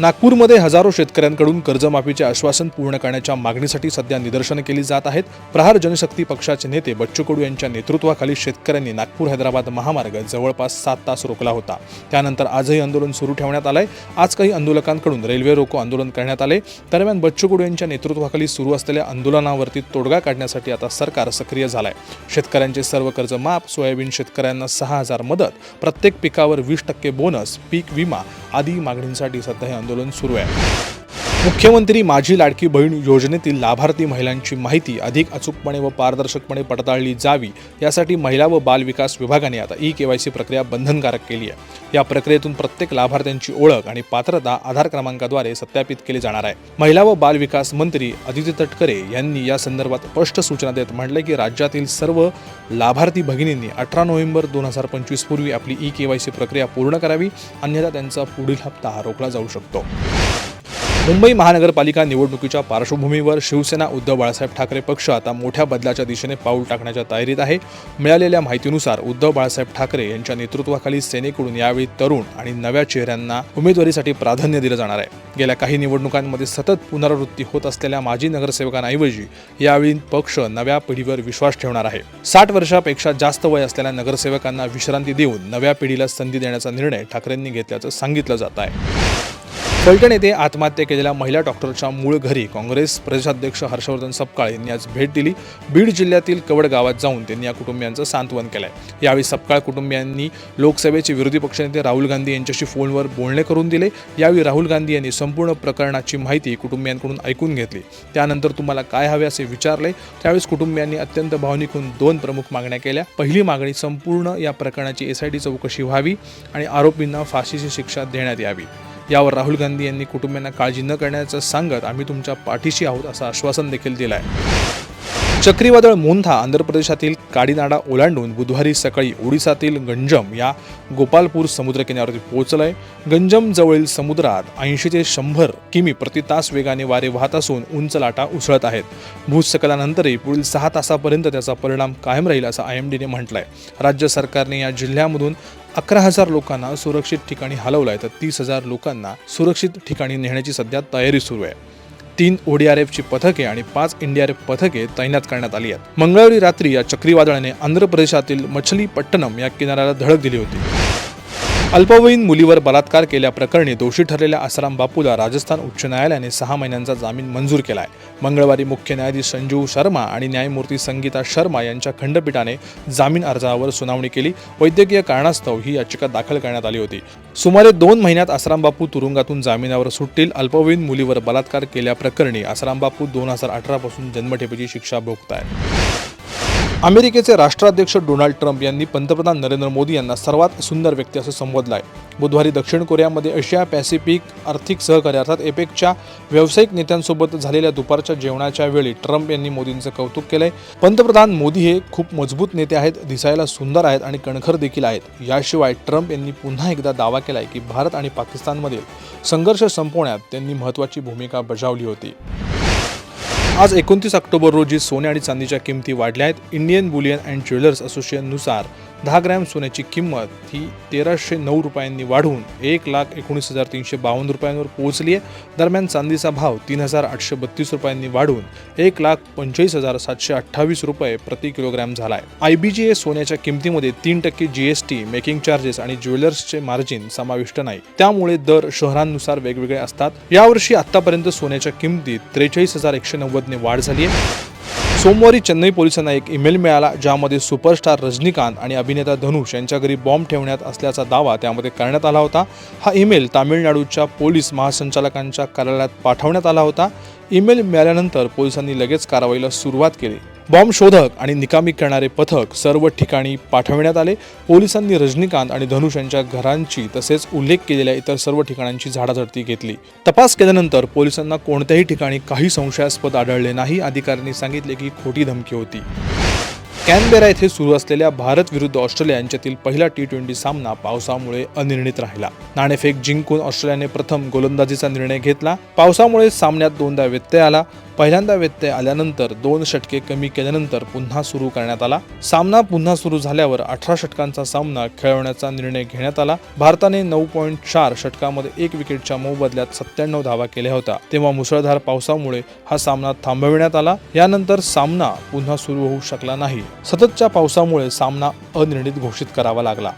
नागपूरमध्ये हजारो शेतकऱ्यांकडून कर्जमाफीचे आश्वासन पूर्ण करण्याच्या मागणीसाठी सध्या निदर्शनं केली जात आहेत. प्रहार जनशक्ती पक्षाचे नेते बच्चू कडू यांच्या नेतृत्वाखाली शेतकऱ्यांनी नागपूर हैदराबाद महामार्ग जवळपास सात तास रोखला होता. त्यानंतर आजही आंदोलन सुरू ठेवण्यात आलंय. आज काही आंदोलकांकडून रेल्वे रोको आंदोलन करण्यात आले. दरम्यान बच्चू कडू यांच्या नेतृत्वाखाली सुरू असलेल्या आंदोलनावरती तोडगा काढण्यासाठी आता सरकार सक्रिय झालंय. शेतकऱ्यांचे सर्व कर्ज माफ सोयाबीन शेतकऱ्यांना सहा हजार मदत प्रत्येक पिकावर वीस टक्के बोनस पीक विमा आदी मागणींसाठी सध्या आंदोलन सुरू आहे. मुख्यमंत्री माझी लाडकी बहीण योजनेतील लाभार्थी महिलांची माहिती अधिक अचूकपणे व पारदर्शकपणे पडताळली जावी यासाठी महिला व बाल विकास विभागाने आता ई केवायसी प्रक्रिया बंधनकारक केली आहे. या प्रक्रियेतून प्रत्येक लाभार्थ्यांची ओळख आणि पात्रता आधार क्रमांकाद्वारे सत्यापित केली जाणार आहे. महिला व बाल विकास मंत्री अदिती तटकरे यांनी या संदर्भात स्पष्ट सूचना देत म्हटले की राज्यातील सर्व लाभार्थी भगिनींनी अठरा नोव्हेंबर दोन हजार पंचवीस पूर्वी आपली ई केवायसी प्रक्रिया पूर्ण करावी अन्यथा त्यांचा पुढील हप्ता हा रोखला जाऊ शकतो. मुंबई महानगरपालिका निवडणुकीच्या पार्श्वभूमीवर शिवसेना उद्धव बाळासाहेब ठाकरे पक्ष आता मोठ्या बदलाच्या दिशेने पाऊल टाकण्याच्या तयारीत आहे. मिळालेल्या माहितीनुसार उद्धव बाळासाहेब ठाकरे यांच्या नेतृत्वाखाली सेनेकडून यावेळी तरुण आणि नव्या चेहऱ्यांना उमेदवारीसाठी प्राधान्य दिलं जाणार आहे. गेल्या काही निवडणुकांमध्ये सतत पुनरावृत्ती होत असलेल्या माजी नगरसेवकांऐवजी यावेळी पक्ष नव्या पिढीवर विश्वास ठेवणार आहे. साठ वर्षापेक्षा जास्त वय असलेल्या नगरसेवकांना विश्रांती देऊन नव्या पिढीला संधी देण्याचा निर्णय ठाकरेंनी घेतल्याचं सांगितलं जात आहे. फलटण येथे आत्महत्या केलेल्या महिला डॉक्टरच्या मूळ घरी काँग्रेस प्रदेशाध्यक्ष हर्षवर्धन सपकाळ यांनी आज भेट दिली. बीड जिल्ह्यातील कवड गावात जाऊन त्यांनी या कुटुंबियांचं सांत्वन केलंय. यावेळी सपकाळ कुटुंबियांनी लोकसभेचे विरोधी पक्षनेते राहुल गांधी यांच्याशी फोनवर बोलणे करून दिले. यावेळी राहुल गांधी यांनी संपूर्ण प्रकरणाची माहिती कुटुंबियांकडून ऐकून घेतली. त्यानंतर तुम्हाला काय हवे असे विचारले त्यावेळेस कुटुंबियांनी अत्यंत भावनिक होऊन दोन प्रमुख मागण्या केल्या. पहिली मागणी संपूर्ण या प्रकरणाची एस आय टी चौकशी व्हावी आणि आरोपींना फाशीची शिक्षा देण्यात यावी. यावर राहुल गांधी यांनी कुटुंबियांना काळजी न करण्याचं सांगत आम्ही तुमच्या पाठीशी आहोत असं आश्वासन देखील दिलं आहे चक्रीवादळ मोंथा आंध्र प्रदेशातील काडीनाडा ओलांडून बुधवारी सकाळी ओडिसातील गंजम या गोपालपूर समुद्रकिनाऱ्यावर पोहोचलं आहे गंजम जवळील समुद्रात ऐंशी ते शंभर किमी प्रति तास वेगाने वारे वाहत असून उंच लाटा उसळत आहेत. भूस्खलनानंतरही पुढील सहा तासापर्यंत त्याचा परिणाम कायम राहील असं आय एम डीने म्हटलंय. राज्य सरकारने या जिल्ह्यामधून अकरा हजार लोकांना सुरक्षित ठिकाणी हलवलं आहे तर तीस हजार लोकांना सुरक्षित ठिकाणी नेण्याची सध्या तयारी सुरू आहे. तीन ओडीआरएफची पथके आणि पाच एनडीआरएफ पथके तैनात करण्यात आली आहेत. मंगळवारी रात्री या चक्रीवादळाने आंध्र प्रदेशातील मछलीपट्टणम या किनाऱ्याला धडक दिली होती. अल्पवयीन मुलीवर बलात्कार केल्याप्रकरणी दोषी ठरलेल्या आसाराम बापूला राजस्थान उच्च न्यायालयाने सहा महिन्यांचा जामीन मंजूर केला आहे मंगळवारी मुख्य न्यायाधीश संजीव शर्मा आणि न्यायमूर्ती संगीता शर्मा यांच्या खंडपीठाने जामीन अर्जावर सुनावणी केली. वैद्यकीय कारणास्तव ही याचिका दाखल करण्यात आली होती. सुमारे दोन महिन्यात आसाराम बापू तुरुंगातून जामिनावर सुटतील. अल्पवयीन मुलीवर बलात्कार केल्याप्रकरणी आसाराम बापू दोन हजार अठरापासून जन्मठेपेची शिक्षा भोगत आहेत अमेरिकेचे राष्ट्राध्यक्ष डोनाल्ड ट्रम्प यांनी पंतप्रधान नरेंद्र मोदी यांना सर्वात सुंदर व्यक्ती असं संबोधलं आहे बुधवारी दक्षिण कोरियामध्ये एशिया पॅसिफिक आर्थिक सहकार्य अर्थात एपेकच्या व्यावसायिक नेत्यांसोबत झालेल्या दुपारच्या जेवणाच्या वेळी ट्रम्प यांनी मोदींचं कौतुक केलंय. पंतप्रधान मोदी हे खूप मजबूत नेते आहेत दिसायला सुंदर आहेत आणि कणखर देखील आहेत. याशिवाय ट्रम्प यांनी पुन्हा एकदा दावा केलाय की भारत आणि पाकिस्तानमधील संघर्ष संपवण्यात त्यांनी महत्त्वाची भूमिका बजावली होती. आज एकोणतीस ऑक्टोबर रोजी सोने आणि चांदीच्या किमती वाढल्या आहेत. इंडियन बुलियन अँड ज्वेलर्स असोसिएशननुसार दहा ग्रॅम सोन्याची किंमत ही तेराशे नऊ रुपयांनी वाढून एक लाख एकोणीस हजार तीनशे बावन्न रुपयांवर पोहोचली आहे. दरम्यान चांदीचा भाव तीन हजार आठशे बत्तीस रुपयांनी वाढून एक लाख पंचेचाळीस हजार सातशे अठ्ठावीस रुपये प्रति किलोग्रॅम झाला आहे आय बी जी ए सोन्याच्या किमतीमध्ये तीन टक्के G S T making charges आणि ज्वेलर्सचे मार्जिन समाविष्ट नाही. त्यामुळे दर शहरांनुसार वेगवेगळे असतात. यावर्षी आतापर्यंत सोन्याच्या किमतीत त्रेचाळीस हजार एकशे नव्वदने वाढ झाली आहे. सोमवारी चेन्नई पोलिसांना एक ईमेल मिळाला ज्यामध्ये सुपरस्टार रजनीकांत आणि अभिनेता धनुष यांच्या घरी बॉम्ब ठेवण्यात असल्याचा दावा त्यामध्ये करण्यात आला होता. हा ईमेल तामिळनाडूच्या पोलीस महासंचालकांच्या कार्यालयात पाठवण्यात आला होता. ईमेल मिळाल्यानंतर पोलिसांनी लगेच कारवाईला सुरुवात केली. बॉम्ब शोधक आणि निकामी करणारे पथक सर्व ठिकाणी पाठविण्यात आले. पोलिसांनी रजनीकांत आणि धनुष यांच्या घरांची तसेच उल्लेख केलेल्या इतर सर्व ठिकाणांची झाडाझडती घेतली. तपास केल्यानंतर पोलिसांना कोणत्याही ठिकाणी काही संशयास्पद आढळले नाही. अधिकाऱ्यांनी सांगितले की खोटी धमकी होती. कॅनबेरा येथे सुरू असलेल्या भारत विरुद्ध ऑस्ट्रेलिया यांच्यातील पहिला टी ट्वेंटी सामना पावसामुळे अनिर्णित राहिला. नाणेफेक जिंकून ऑस्ट्रेलियाने प्रथम गोलंदाजीचा निर्णय घेतला. पावसामुळे सामन्यात दोनदा व्यत्यय आला. पहिल्यांदा व्यत्यय आल्यानंतर दोन षटके कमी केल्यानंतर पुन्हा सुरू करण्यात आला. सामना पुन्हा सुरू झाल्यावर अठरा षटकांचा सामना खेळवण्याचा निर्णय घेण्यात आला. भारताने नऊ पॉईंट चार षटकामध्ये एक विकेटच्या मोबदल्यात सत्त्याण्णव धावा केल्या होत्या. तेव्हा मुसळधार पावसामुळे हा सामना थांबविण्यात आला. यानंतर सामना पुन्हा सुरू होऊ शकला नाही. सततच्या पावसामुळे सामना अनिर्णित घोषित करावा लागला.